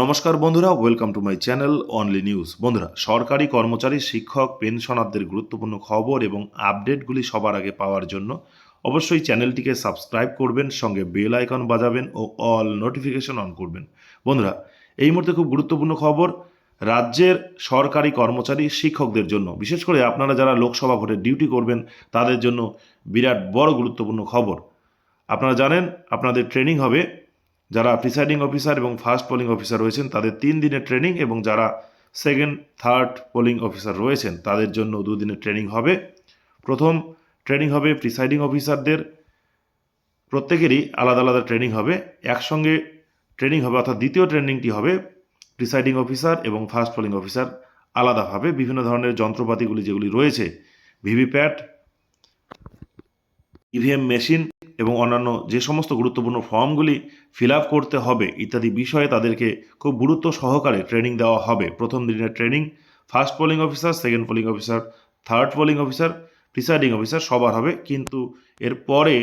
নমস্কার বন্ধুরা welcome to my channel only news বন্ধুরা, সরকারি কর্মচারী, শিক্ষক, পেনশনারদের গুরুত্বপূর্ণ খবর এবং আপডেটগুলি সবার আগে পাওয়ার জন্য অবশ্যই চ্যানেলটিকে সাবস্ক্রাইব করবেন, সঙ্গে বেল আইকন বাজাবেন ও অল নোটিফিকেশন অন করবেন। বন্ধুরা, এই মুহূর্তে খুব গুরুত্বপূর্ণ খবর, রাজ্যের সরকারি কর্মচারী, শিক্ষকদের জন্য। বিশেষ করে আপনারা যারা লোকসভা ভোটে ডিউটি করবেন, তাদের জন্য বিরাট বড় গুরুত্বপূর্ণ খবর। আপনারা জানেন, আপনাদের ট্রেনিং হবে যারা প্রিসাইডিং অফিসার এবং ফার্স্ট পোলিং অফিসার রয়েছেন, তাদের তিন দিনের ট্রেনিং এবং যারা সেকেন্ড থার্ড পোলিং অফিসার রয়েছেন, তাদের জন্য দুদিনের ট্রেনিং হবে। প্রথম ট্রেনিং হবে প্রিসাইডিং অফিসারদের প্রত্যেকেরই আলাদা আলাদা ট্রেনিং হবে। একসঙ্গে ট্রেনিং হবে অর্থাৎ দ্বিতীয় ট্রেনিংটি হবে প্রিসাইডিং অফিসার এবং ফার্স্ট পোলিং অফিসার আলাদাভাবে। বিভিন্ন ধরনের যন্ত্রপাতিগুলি যেগুলি রয়েছে, ভিভিপ্যাট, ইভিএম মেশিন এবং অন্যান্য যে সমস্ত গুরুত্বপূর্ণ ফর্মগুলি ফিল আপ করতে হবে ইত্যাদি বিষয়ে তাদেরকে খুব গুরুত্ব সহকারে ট্রেনিং দেওয়া হবে। প্রথম দিনের training first polling officer second polling officer third polling officer presiding officer সবার হবে। কিন্তু এরপরে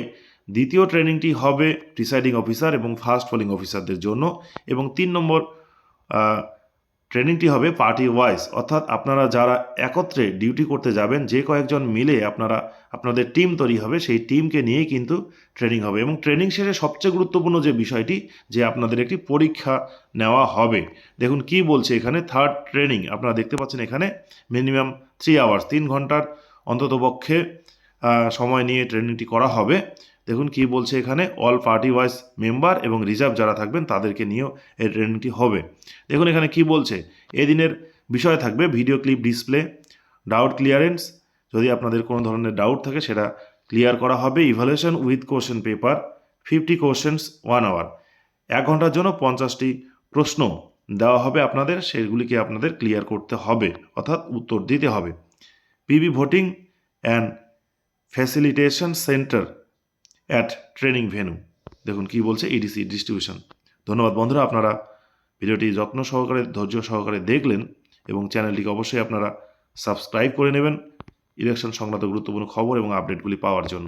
দ্বিতীয় ট্রেনিংটি হবে প্রিসাইডিং অফিসার এবং ফার্স্ট পোলিং অফিসারদের জন্য। এবং তিন নম্বর ট্রেনিংটি হবে পার্টি ওয়াইজ। অর্থাৎ আপনারা যারা একত্রে ডিউটি করতে যাবেন, যে কয়েকজন মিলে আপনারা, আপনাদের টিম তৈরি হবে, সেই টিমকে নিয়েই কিন্তু ট্রেনিং হবে। এবং ট্রেনিং শেষে সবচেয়ে গুরুত্বপূর্ণ যে বিষয়টি, যে আপনাদের একটি পরীক্ষা নেওয়া হবে। দেখুন কি বলছে এখানে থার্ড ট্রেনিং আপনারা দেখতে পাচ্ছেন এখানে মিনিমাম থ্রি আওয়ার্স তিন ঘণ্টার অন্ততপক্ষে সময় নিয়ে ট্রেনিংটি করা হবে। দেখুন কি বলছে এখানে অল পার্টি ওয়াইজ মেম্বার এবং রিজার্ভ যারা থাকবেন তাদেরকে নিয়েও এই ট্রেনিংটি হবে। দেখুন এখানে কি বলছে, এদিনের বিষয় থাকবে video clip display doubt clearance যদি আপনাদের কোনো ধরনের ডাউট থাকে সেটা ক্লিয়ার করা হবে evaluation with question paper fifty questions one hour এক ঘণ্টার জন্য পঞ্চাশটি প্রশ্ন দেওয়া হবে আপনাদের, সেগুলিকে আপনাদের ক্লিয়ার করতে হবে, অর্থাৎ উত্তর দিতে হবে। PB voting and facilitation centre at training venue দেখুন কি বলছে ইডিসি ডিস্ট্রিবিউশন ধন্যবাদ বন্ধুরা, আপনারা ভিডিওটি যত্ন সহকারে, ধৈর্য সহকারে দেখলেন এবং চ্যানেলটিকে অবশ্যই আপনারা সাবস্ক্রাইব করে নেবেন। ইলেকশন সংক্রান্ত গুরুত্বপূর্ণ খবর এবং আপডেটগুলি পাওয়ার জন্য।